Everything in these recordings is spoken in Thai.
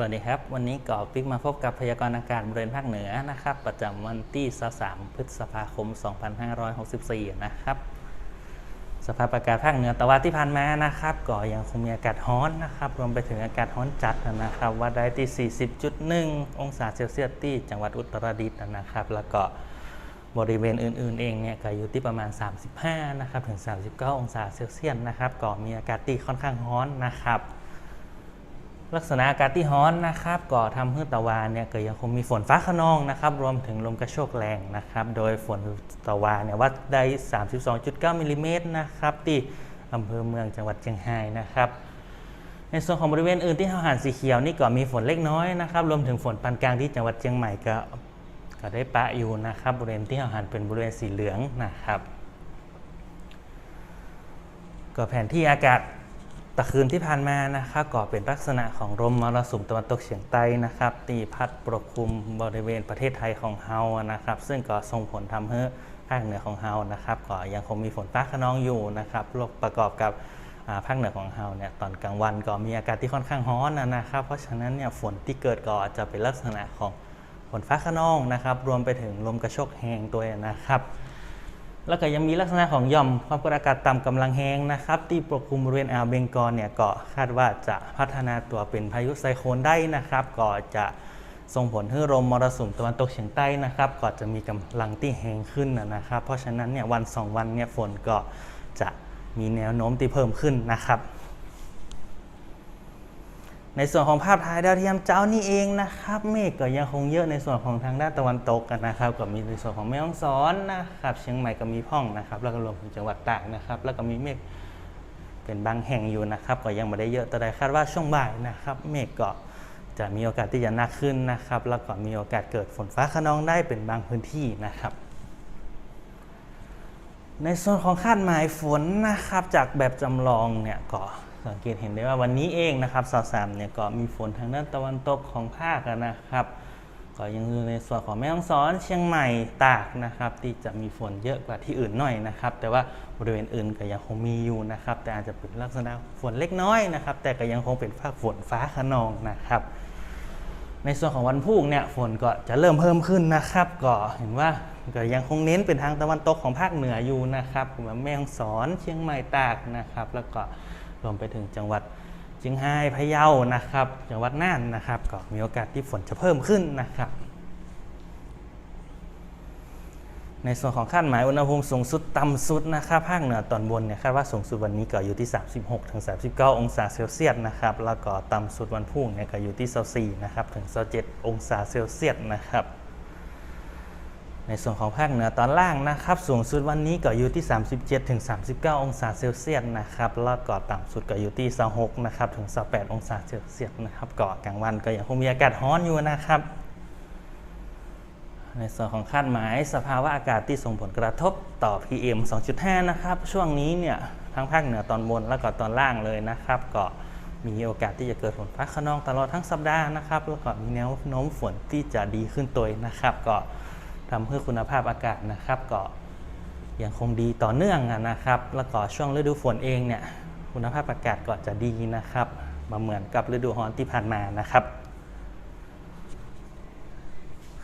สวัสดีครับ วันนี้ก่อปิ๊กมาพบกับพยากรณ์อากาศบริเวณภาคเหนือนะครับ ประจำวันที่ 23 พฤษภาคม 2564 นะครับ สภาพอากาศภาคเหนือตะวันที่ผ่านมานะครับ ก็ยังคงมีอากาศร้อนนะครับ รวมไปถึงอากาศร้อนจัดนะครับวัดได้ที่ 40.1 องศาเซลเซียสที่จังหวัดอุตรดิตถ์นะครับ แล้วก็บริเวณอื่นๆเองเนี่ยก็อยู่ที่ประมาณ 35 นะครับถึง 39 องศาเซลเซียสนะครับก็มีอากาศที่ค่อนข้างร้อนนะครับ ลักษณะอากาศที่ร้อนนะครับก่อทำให้ตะวันเนี่ยเก็ยังคงมีฝนฟ้าขนองนะครับรวมถึงลมกระโชกแรงนะครับ โดยฝนตะวันเนี่ยวัดได้ 32.9มิลลิเมตรนะครับที่อำเภอเมืองจังหวัดเชียงรายนะครับ ในส่วนของบริเวณอื่นที่เราหันสีเขียวนี่ก็มีฝนเล็กน้อยนะครับรวมถึงฝนปานกลางที่จังหวัดเชียงใหม่ก็ก็ได้ปะอยู่นะครับ บริเวณที่เราหันเป็นบริเวณสีเหลืองนะครับ ก็แผนที่อากาศ ตะคืนที่ผ่านมานะครับก็เป็นลักษณะของลมมรสุมตะวันตกเฉียงใต้นะครับตีพัดปกคลุมบริเวณประเทศไทยของเฮานะครับ ซึ่งก็ส่งผลทำให้ภาคเหนือของเฮานะครับก็ยังคงมีฝนฟ้าขนองอยู่นะครับรประกอบกับภาคเหนือของเฮาเนี่ยตอนกลางวันก็มีอากาศที่ค่อนข้างร้อนนะครับ เพราะฉะนั้นเนี่ยฝนที่เกิดก็อาจจะเป็นลักษณะของฝนฟ้าขนองนะครับ รวมไปถึงลมกระโชกแรงตัวนะครับ แล้วก็ยังมีลักษณะของย่อมความกดอากาศต่ำกำลังแห้งนะครับ ที่ปกคลุมบริเวณอ่าวเบงกอลเนี่ยก็คาดว่าจะพัฒนาตัวเป็นพายุไซโคลนได้นะครับ ก็จะส่งผลให้ลมมรสุมตะวันตกเฉียงใต้นะครับก็จะมีกำลังที่แห้งขึ้นนะครับ เพราะฉะนั้นเนี่ยวันสองวันเนี่ยฝนก็จะมีแนวโน้มที่เพิ่มขึ้นนะครับ ในส่วนของภาพถ่ายดาวเทียมเจ้านี่เองนะครับเมฆก็ยังคงเยอะในส่วนของทางด้านตะวันตกกันนะครับก็มีในส่วนของแม่ฮ่องสอนนะครับเชียงใหม่ก็มีพ่องนะครับแล้วก็รวมถึงจังหวัดตากนะครับแล้วก็มีเมฆเป็นบางแห่งอยู่นะครับก็ยังไม่ได้เยอะแต่ใดคาดว่าช่วงบ่ายนะครับเมฆก็จะมีโอกาสที่จะหนักขึ้นนะครับแล้วก็มีโอกาสเกิดฝนฟ้าขนองได้เป็นบางพื้นที่นะครับในส่วนของคาดหมายฝนนะครับจากแบบจำลองเนี่ยก็ สังเกตเห็นได้ว่าวันนี้เองนะครับสาวสามเนี่ยก็มีฝนทางด้านตะวันตกของภาคนะครับ ก็ยังอยู่ในส่วนของแม่ฮ่องสอนเชียงใหม่ตากนะครับ ที่จะมีฝนเยอะกว่าที่อื่นหน่อยนะครับ แต่ว่าบริเวณอื่นก็ยังคงมีอยู่นะครับ แต่อาจจะเป็นลักษณะฝนเล็กน้อยนะครับ แต่ก็ยังคงเป็นภาคฝนฟ้าขนองนะครับ ในส่วนของวันพุ่งเนี่ยฝนก็จะเริ่มเพิ่มขึ้นนะครับ ก็เห็นว่าก็ยังคงเน้นเป็นทางตะวันตกของภาคเหนืออยู่นะครับแม่ฮ่องสอนเชียงใหม่ตากนะครับ แล้วก็ รวมไปถึงจังหวัดเชียงรายพะเยานะครับ จังหวัดน่านนะครับ ก็มีโอกาสที่ฝนจะเพิ่มขึ้นนะครับ ในส่วนของคาดหมายอุณหภูมิสูงสุดต่ำสุดนะครับภาคเหนือตอนบนเนี่ยคาดว่าสูงสุดวันนี้ก็อยู่ที่ 36ถึง39 องศาเซลเซียสนะครับแล้วก็ต่ำสุดวันพรุ่งเนี่ยก็อยู่ที่24นะครับถึง27องศาเซลเซียสนะครับ ในส่วนของภาคเหนือตอนล่างนะครับ สูงสุดวันนี้ก็อยู่ที่ 37-39 องศาเซลเซียสนะครับแล้วก็ต่ำสุดก็อยู่ที่ 26 นะครับถึง 28 องศาเซลเซียสนะครับก็กลางวันก็ยังคงมีอากาศร้อนอยู่นะครับ ในส่วนของคาดหมายสภาวะอากาศที่ส่งผลกระทบต่อ PM 2.5 นะครับ ช่วงนี้เนี่ยทั้งภาคเหนือตอนบนและก็ตอนล่างเลยนะครับก็มีโอกาสที่จะเกิดฝนฟ้าขนองตลอดทั้งสัปดาห์นะครับแล้วก็มีแนวโน้มฝนที่จะดีขึ้นตัวนะครับก็ ทำให้คุณภาพอากาศนะครับก็ยังคงดีต่อเนื่องนะครับ แล้วก็ช่วงฤดูฝนเองเนี่ยคุณภาพอากาศก็จะดีนะครับ มาเหมือนกับฤดูร้อนที่ผ่านมานะครับ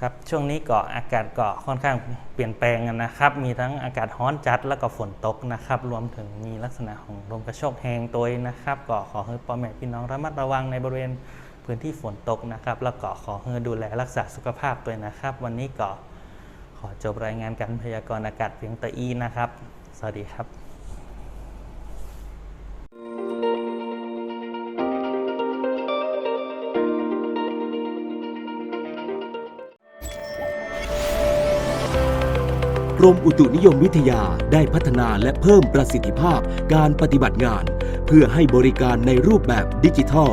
ครับช่วงนี้ก็อากาศก็ค่อนข้างเปลี่ยนแปลงนะครับ มีทั้งอากาศร้อนจัดแล้วก็ฝนตกนะครับ รวมถึงมีลักษณะของลมกระโชกแรงตัวนะครับก็ขอให้พ่อแม่พี่น้องระมัดระวังในบริเวณพื้นที่ฝนตกนะครับ แล้วก็ขอให้ดูแลรักษาสุขภาพด้วนะครับ วันนี้ก็ อจบรายงานการพยากรณ์อากาศเพียงแต่อีนะครับ สวัสดีครับกรมอุตุนิยมวิทยาได้พัฒนาและเพิ่มประสิทธิภาพการปฏิบัติงาน เพื่อให้บริการในรูปแบบดิจิทัล